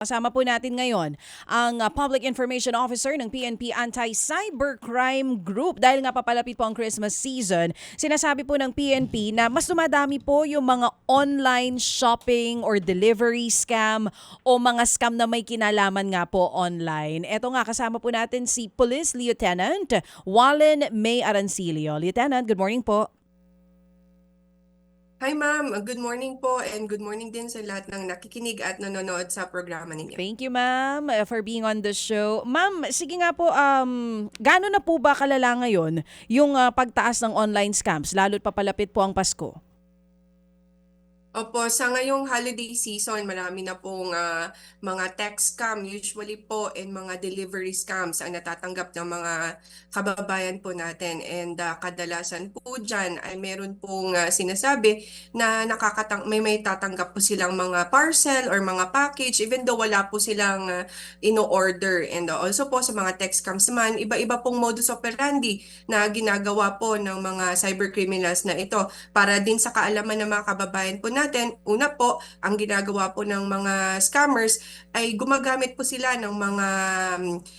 Kasama po natin ngayon ang uh, Public Information Officer ng PNP Anti-Cybercrime Group. Dahil nga papalapit po ang Christmas season, sinasabi po ng PNP na mas dumadami po yung mga online shopping or delivery scam o mga scam na may kinalaman nga po online. Ito nga, kasama po natin si Police Lieutenant Wallen May Arancilio. Lieutenant, good morning po. Hi ma'am, good morning po and good morning din sa lahat ng nakikinig at nanonood sa programa ninyo. Thank you, ma'am, uh, for being on the show. Ma'am, sige nga po, um, gaano na po ba kalala ngayon yung uh, pagtaas ng online scams, lalo't papalapit po ang Pasko? Opo, sa ngayong holiday season, marami na pong ah, mga text scam usually po and mga delivery scams ang natatanggap ng mga kababayan po natin. And ah, kadalasan po dyan ay meron pong ah, sinasabi na nakakatang may may tatanggap po silang mga parcel or mga package even though wala po silang ah, ino-order. And ah, also po sa mga text scams naman, iba-iba pong modus operandi na ginagawa po ng mga cybercriminals na ito para din sa kaalaman ng mga kababayan po natin, una po, ang ginagawa po ng mga scammers ay gumagamit po sila ng mga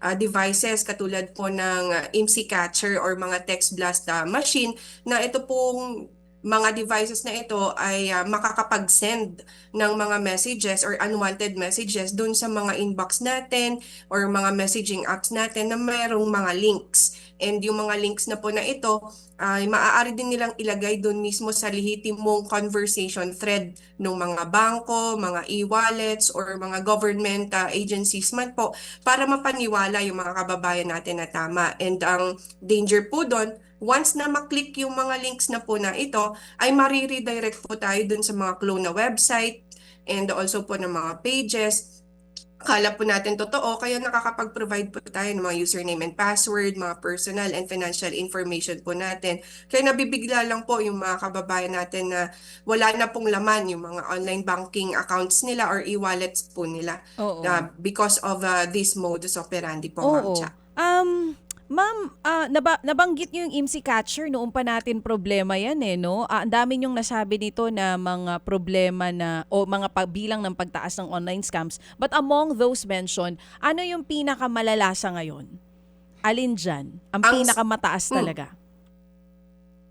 ah, devices katulad po ng ah, IMSI catcher or mga text blast ah, machine na ito pong mga devices na ito ay ah, makakapag-send ng mga messages or unwanted messages dun sa mga inbox natin or mga messaging apps natin na mayroong mga links. And yung mga links na po na ito ay maaari din nilang ilagay doon mismo sa lehitimong conversation thread ng mga bangko, mga e-wallets, or mga government uh, agencies man po para mapaniwala yung mga kababayan natin na tama. And ang danger po doon, once na maklik yung mga links na po na ito, ay mariredirect po tayo doon sa mga clone na website and also po ng mga pages Akala po natin totoo, kaya nakakapag-provide po tayo ng mga username and password, mga personal and financial information po natin. Kaya nabibigla lang po yung mga kababayan natin na wala na pong laman yung mga online banking accounts nila or e-wallets po nila Oo. uh, because of uh, this modus operandi po, Ma'am Oo. Cha. Um, ma'am, ah, naba- nabanggit niyo yung IMSI catcher noong pa natin problema yan eh, no? Ah, ang dami niyong nasabi nito na mga problema na o mga pagbilang ng pagtaas ng online scams. But among those mentioned, ano yung pinakamalala sa ngayon? Alin dyan? Ang Ang- pinakamataas Hmm. talaga?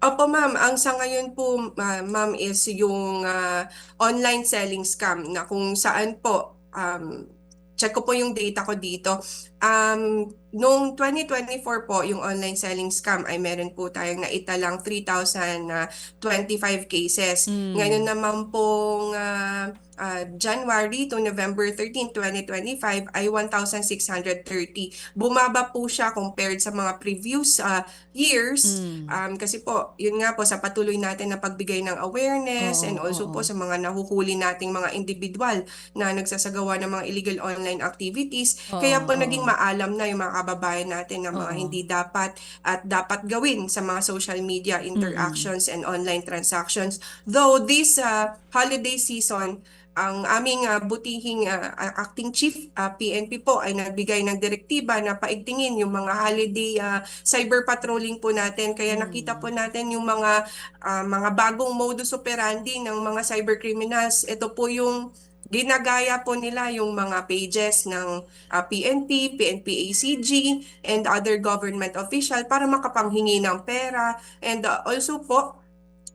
Opo ma'am, ang sa ngayon po ah, ma'am is yung ah, online selling scam na kung saan po um, check ko po yung data ko dito. Um, noong 2024 po, yung online selling scam ay meron po tayong naitalang 3,025 cases. Mm. Ngayon naman pong ah, ah, January to November 13, 2025 ay 1,630. Bumaba po siya compared sa mga previous ah, years. Mm. Um, kasi po, yun nga po, sa patuloy natin na pagbigay ng awareness Oo, and also oo. po sa mga nahuhuli nating mga individual na nagsasagawa ng mga illegal online activities. Oo, Kaya po oo. naging maalam na yung mga kababayan natin na mga Oo. hindi dapat at dapat gawin sa mga social media interactions and online transactions. Though this uh, holiday season, ang aming uh, butihing uh, acting chief uh, PNP po ay nagbigay ng direktiba na paigtingin yung mga holiday uh, cyber patrolling po natin. Kaya nakita po natin yung mga uh, mga bagong modus operandi ng mga cyber criminals. Ito po yung ginagaya po nila yung mga pages ng uh, PNP, PNP ACG, and other government official para makapanghingi ng pera. And uh, also po,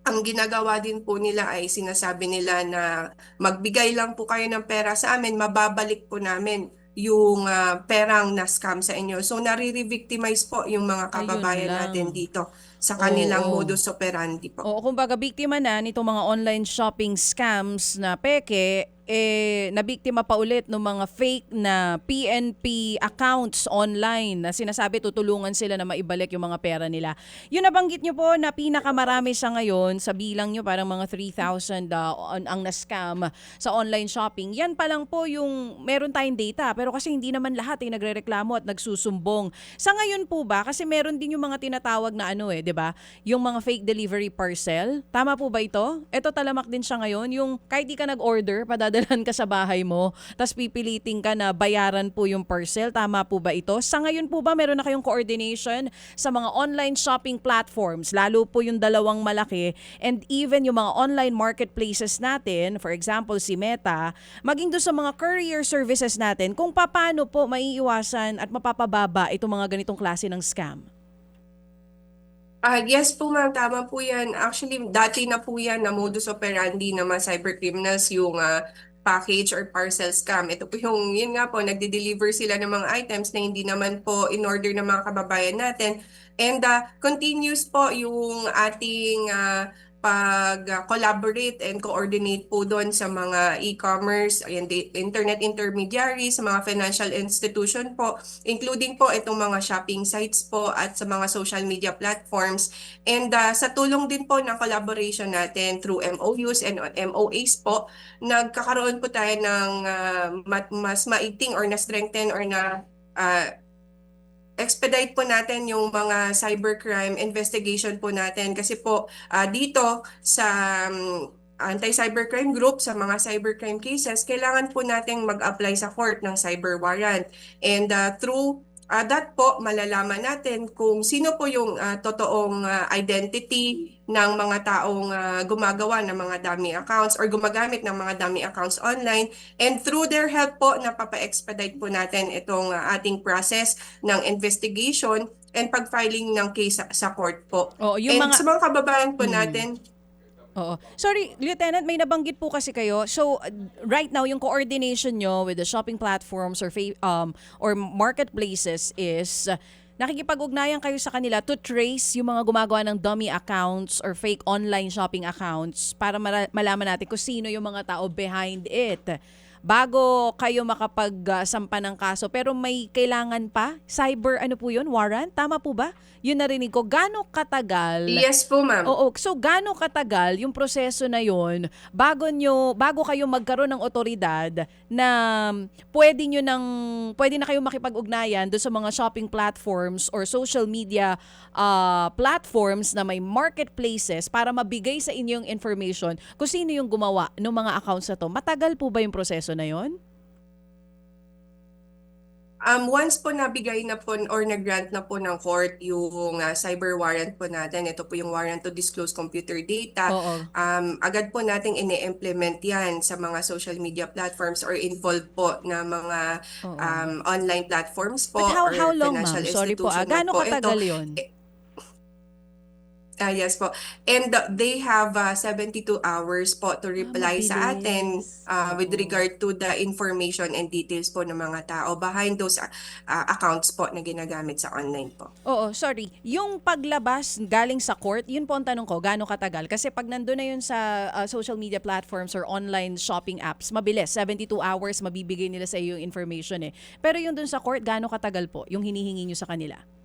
ang ginagawa din po nila ay sinasabi nila na magbigay lang po kayo ng pera sa amin, mababalik po namin yung ah, perang na-scam sa inyo. So nare-victimize po yung mga kababayan natin dito sa kanilang Oo. modus operandi po. Oo, kumbaga biktima na nitong mga online shopping scams na peke, eh, nabiktima pa ulit ng mga fake na PNP accounts online na sinasabi tutulungan sila na maibalik yung mga pera nila. Yun nabanggit nyo po na pinakamarami sa ngayon, sa bilang nyo parang mga 3,000 ah, on- ang na-scam sa online shopping. Yan pa lang po yung meron tayong data pero kasi hindi naman lahat ay nagrereklamo at nagsusumbong. Sa ngayon po ba, kasi meron din yung mga tinatawag na ano eh, di ba? Yung mga fake delivery parcel. Tama po ba ito? Ito talamak din siya ngayon. Yung kahit di ka nag-order, padadalan ka sa bahay mo, tapos pipiliting ka na bayaran po yung parcel. Tama po ba ito? Sa ngayon po ba meron na kayong coordination sa mga online shopping platforms, lalo po yung dalawang malaki, and even yung mga online marketplaces natin, for example, si Meta, maging doon sa mga courier services natin, kung paano po maiiwasan at mapapababa itong mga ganitong klase ng scam. Ah, yes po ma'am, tama po yan. Actually, dati na po yan na modus operandi ng mga cybercriminals yung ah, package or parcel scam. Ito po yung, yun nga po, nagde-deliver sila ng mga items na hindi naman po in order ng mga kababayan natin. And ah, continuous po yung ating ah, pag-collaborate and coordinate po doon sa mga e-commerce and internet intermediaries, sa mga financial institution po, including po itong mga shopping sites po at sa mga social media platforms. And uh, sa tulong din po ng collaboration natin through MOUs and MOAs po, nagkakaroon po tayo ng uh, mas maiting or na-strengthen or na uh, expedite po natin yung mga cybercrime investigation po natin. Kasi po ah, dito sa um, anti-cybercrime group sa mga cybercrime cases kailangan po nating mag-apply sa court ng cyber warrant. And ah, through ah, that po malalaman natin kung sino po yung ah, totoong ah, identity ng mga taong ah, gumagawa ng mga dummy accounts or gumagamit ng mga dummy accounts online and through their help po napapa-expedite po natin itong ah, ating process ng investigation and pag-filing ng case sa, sa court po. Oo, yung and mga- sa mga kababayan po Hmm. natin, Oo. Sorry, Lieutenant, may nabanggit po kasi kayo. So, right now, yung coordination nyo with the shopping platforms or um, or marketplaces is uh, nakikipag-ugnayan kayo sa kanila to trace yung mga gumagawa ng dummy accounts or fake online shopping accounts para malaman natin kung sino yung mga tao behind it. Bago kayo makapag-sampa ng kaso, pero may kailangan pa? Cyber, ano po yun? Warrant? Tama po ba? Yun narinig ko. Gano'ng katagal? yes po ma'am. Oo, so gaano katagal yung proseso na yon bago nyo bago kayo magkaroon ng otoridad na pwede nyo nang pwede na kayo makipag-ugnayan do sa mga shopping platforms or social media ah, platforms na may marketplaces para mabigay sa inyo yung information kung sino yung gumawa ng mga accounts na to. Matagal po ba yung proseso na yon? Um, once po nabigay na po or nag-grant na po ng court yung ah, cyber warrant po natin, ito po yung warrant to disclose computer data, Oo. um, agad po nating ini-implement yan sa mga social media platforms or involved po na mga Oo. um, online platforms po But how, or how long, ma'am? financial Sorry po, ah, institution gaano po. Ito, katagal yun? Ah, yes po. And uh, they have uh, 72 hours po to reply sa atin mabilis. uh, with Oo. regard to the information and details po ng mga tao behind those uh, uh, accounts po na ginagamit sa online po. Oo, sorry. Yung paglabas galing sa court, yun po ang tanong ko, gaano katagal? Kasi pag nandun na yun sa uh, social media platforms or online shopping apps, mabilis. 72 hours, mabibigay nila sa iyo yung information eh. Pero yung dun sa court, gaano katagal po yung hinihingi nyo sa kanila?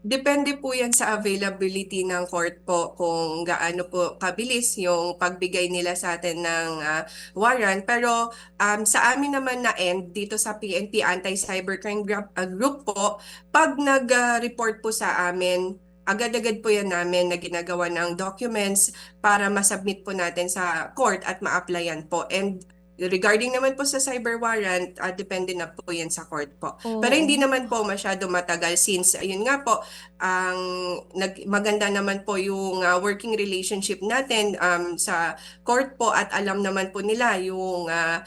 Depende po yan sa availability ng court po kung gaano po kabilis yung pagbigay nila sa atin ng ah, warrant. Pero um, sa amin naman na end dito sa PNP Anti-Cybercrime Group, ah, Group po, pag nag-report po sa amin, agad-agad po yan namin na ginagawa ng documents para masubmit po natin sa court at ma-applyan po. And regarding naman po sa cyber warrant, ah, depende na po yan sa court po. Oo. Pero hindi naman po masyado matagal since ayun nga po ang nag, maganda naman po yung uh, working relationship natin um, sa court po at alam naman po nila yung uh,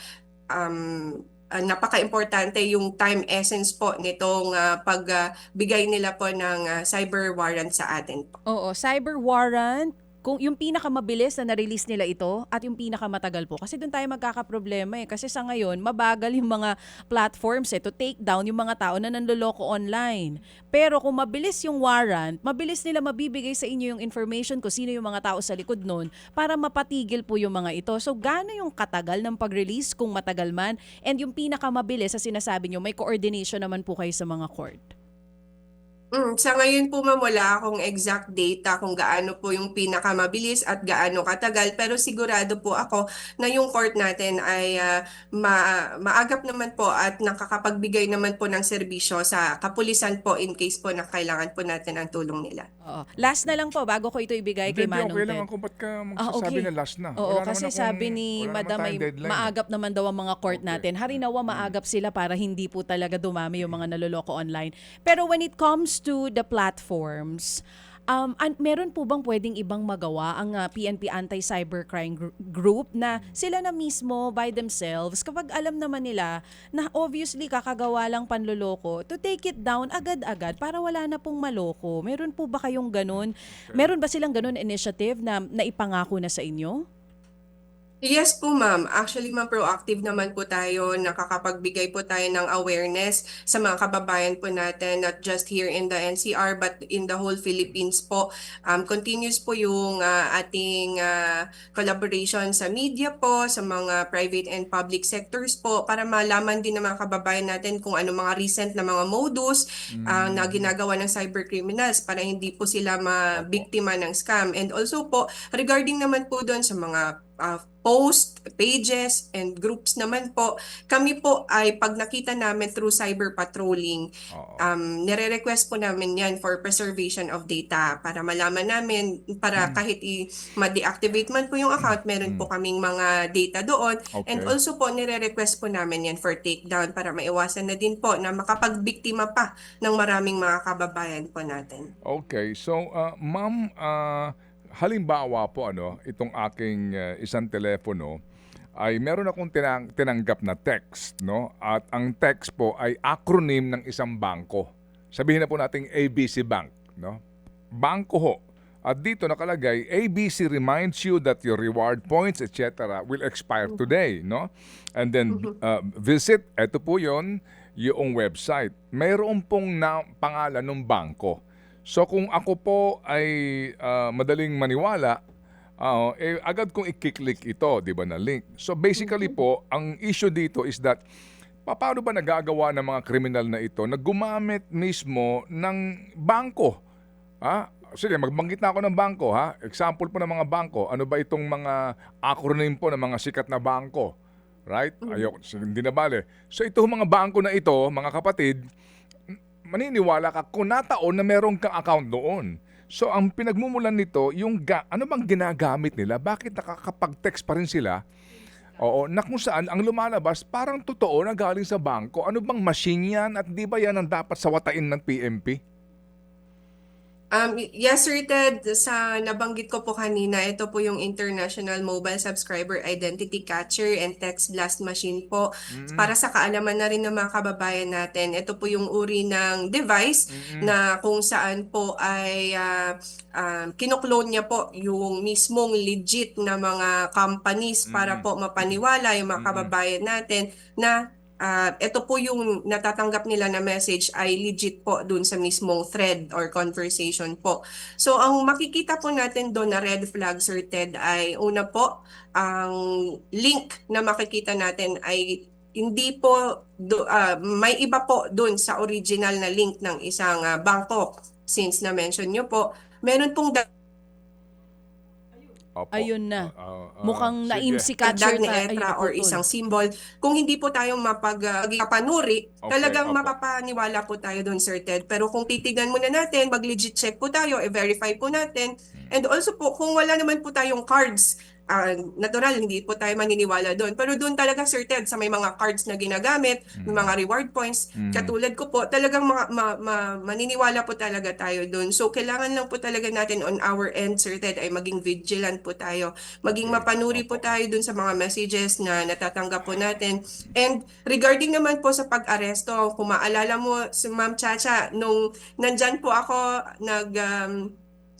um, uh, napaka-importante yung time essence po nitong uh, pagbigay nila po ng uh, cyber warrant sa atin po. Oo, cyber warrant, kung yung pinakamabilis na na-release nila ito at yung pinakamatagal po. Kasi doon tayo magkakaproblema eh. Kasi sa ngayon, mabagal yung mga platforms eh to take down yung mga tao na nanloloko online. Pero kung mabilis yung warrant, mabilis nila mabibigay sa inyo yung information kung sino yung mga tao sa likod nun para mapatigil po yung mga ito. So, gaano yung katagal ng pag-release kung matagal man? And yung pinakamabilis sa sinasabi nyo, may coordination naman po kayo sa mga court. Mm, sa ngayon po ma'am, wala akong exact data kung gaano po yung pinakamabilis at gaano katagal. Pero sigurado po ako na yung court natin ay ah, ma- maagap naman po at nakakapagbigay naman po ng serbisyo sa kapulisan po in case po na kailangan po natin ang tulong nila. Oo. Last na lang po bago ko ito ibigay kay Manong okay lang Ted. ako. Ba't ka Ah, magsasabi okay. na last na? Oo, Wala naman kasi akong- sabi ni wala naman Madam tayong ay maagap naman daw ang mga court Okay. natin. Harinawa maagap sila para hindi po talaga dumami yung mga naloloko online. Pero when it comes to the platforms, um, an- meron po bang pwedeng ibang magawa ang ah, PNP Anti-Cybercrime Gr- Group na sila na mismo by themselves kapag alam naman nila na obviously kakagawa lang panloloko to take it down agad-agad para wala na pong maloko. Meron po ba kayong ganun? Meron ba silang ganun initiative na naipangako na sa inyo? Yes po ma'am. Actually ma'am, proactive naman po tayo. Nakakapagbigay po tayo ng awareness sa mga kababayan po natin, not just here in the NCR but in the whole Philippines po. Um, continuous po yung ah, ating ah, collaboration sa media po, sa mga private and public sectors po para malaman din ng mga kababayan natin kung ano mga recent na mga modus ah, na ginagawa ng cybercriminals para hindi po sila mabiktima ng scam. And also po, regarding naman po doon sa mga ah, post, pages, and groups naman po, kami po ay pag nakita namin through cyber patrolling, Oo. um, nire-request po namin yan for preservation of data para malaman namin, para Hmm. kahit i- ma-deactivate man po yung account, meron po kaming mga data doon. And Okay. also po, nire-request po namin yan for takedown para maiwasan na din po na makapagbiktima pa ng maraming mga kababayan po natin. Okay, so uh, ma'am, uh, halimbawa po ano, itong aking uh, isang telepono ay meron akong tinang- tinanggap na text, no? At ang text po ay acronym ng isang bangko. Sabihin na po nating ABC Bank, no? Bangko ho. At dito nakalagay, ABC reminds you that your reward points, etc. will expire today, no? And then uh, visit, eto po yon yung website. Mayroon pong na pangalan ng bangko. So kung ako po ay ah, madaling maniwala, ah, eh, agad kong i-click ito, di ba, na link. So basically po, ang issue dito is that paano ba nagagawa ng mga kriminal na ito na gumamit mismo ng bangko? Ha? Sige, magbanggit na ako ng bangko, ha? Example po ng mga bangko. Ano ba itong mga acronym po ng mga sikat na bangko? Right? Ayoko, hindi na bale. So ito mga bangko na ito, mga kapatid, maniniwala ka kung nataon na meron kang account doon. So ang pinagmumulan nito, yung ga- ano bang ginagamit nila? Bakit nakakapag-text pa rin sila? Oo, na kung saan ang lumalabas parang totoo na galing sa bangko. Ano bang machine yan at di ba yan ang dapat sawatain ng PMP? Um, yes, Sir Ted, sa nabanggit ko po kanina, ito po yung International Mobile Subscriber Identity Catcher and Text Blast Machine po. Para sa kaalaman na rin ng mga kababayan natin, ito po yung uri ng device na kung saan po ay ah, um, kinuklone niya po yung mismong legit na mga companies para po mapaniwala yung mga kababayan natin na Ah, ito po yung natatanggap nila na message ay legit po dun sa mismong thread or conversation po. So ang makikita po natin doon na red flag Sir Ted ay una po ang link na makikita natin ay hindi po do, ah, may iba po doon sa original na link ng isang ah, bangko. Since na mention nyo po, meron pong Opo. Ayun na. Ah, ah, Mukhang sige. naim si catcher dagdag na letra or isang symbol. Kung hindi po tayo mapagpapanuri, Okay, talagang opo. mapapaniwala po tayo doon, Sir Ted. Pero kung titignan muna natin, mag-legit check po tayo, i-verify po natin. Hmm. And also po, kung wala naman po tayong cards, ah, natural, hindi po tayo maniniwala doon. Pero doon talaga, Ted, sa may mga cards na ginagamit, may Hmm. mga reward points, katulad ko po, talagang ma- ma- ma- maniniwala po talaga tayo doon. So, kailangan lang po talaga natin on our end, Sir Ted, ay maging vigilant po tayo. Maging mapanuri po tayo doon sa mga messages na natatanggap po natin. And regarding naman po sa pag-aresto, kung maalala mo si Ma'am Chacha, nung nandyan po ako, nag... um,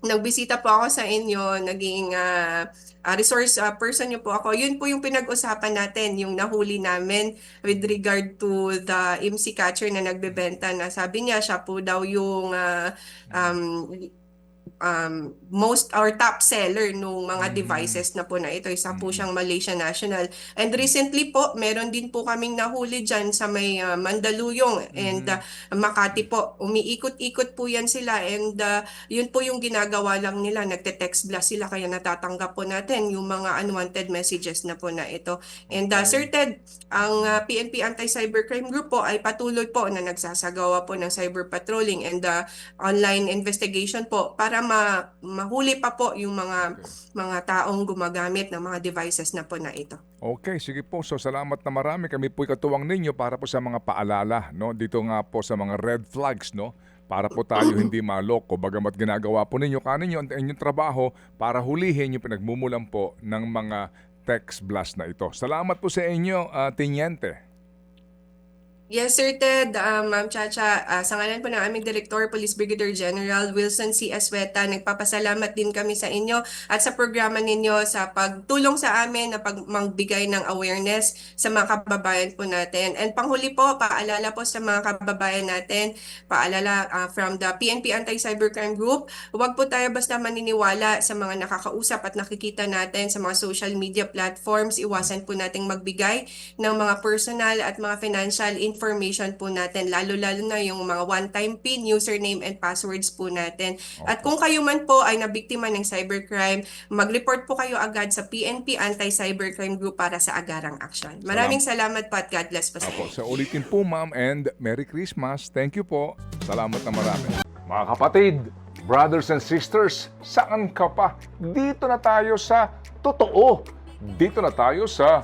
nagbisita po ako sa inyo, naging ah, ah, resource ah, person niyo po ako. Yun po yung pinag-usapan natin, yung nahuli namin with regard to the MC catcher na nagbebenta na sabi niya siya po daw yung ah, um, um, most or top seller nung mga devices na po na ito. Isa po siyang Malaysia National. And recently po, meron din po kaming nahuli dyan sa may uh, Mandaluyong and uh, Makati po. Umiikot-ikot po yan sila and uh, yun po yung ginagawa lang nila. Nagte-text blast sila kaya natatanggap po natin yung mga unwanted messages na po na ito. And uh, Sir Ted, ang uh, PNP Anti-Cybercrime Group po ay patuloy po na nagsasagawa po ng cyber patrolling and uh, online investigation po para ma mahuli pa po yung mga mga taong gumagamit ng mga devices na po na ito. Okay, sige po. So salamat na marami. Kami po'y katuwang ninyo para po sa mga paalala, no? Dito nga po sa mga red flags, no? Para po tayo hindi maloko. Bagamat ginagawa po ninyo kaninyo ang inyong trabaho para hulihin yung pinagmumulan po ng mga text blast na ito. Salamat po sa inyo, ah, Tiniente. Yes, Sir Ted, uh, Ma'am Chacha, uh, sa ngalan po ng aming Director, Police Brigadier General Wilson C. Esweta, nagpapasalamat din kami sa inyo at sa programa ninyo sa pagtulong sa amin na pag magbigay ng awareness sa mga kababayan po natin. And panghuli po, paalala po sa mga kababayan natin, paalala uh, from the PNP Anti-Cybercrime Group, huwag po tayo basta maniniwala sa mga nakakausap at nakikita natin sa mga social media platforms. Iwasan po nating magbigay ng mga personal at mga financial information po natin, lalo-lalo na yung mga one-time PIN, username and passwords po natin. At kung kayo man po ay nabiktima ng cybercrime, mag-report po kayo agad sa PNP Anti-Cybercrime Group para sa agarang action. Maraming salamat po at God bless po sa inyo. sa ulitin po ma'am and Merry Christmas. Thank you po. Salamat na marami. Mga kapatid, brothers and sisters, saan ka pa? Dito na tayo sa totoo. Dito na tayo sa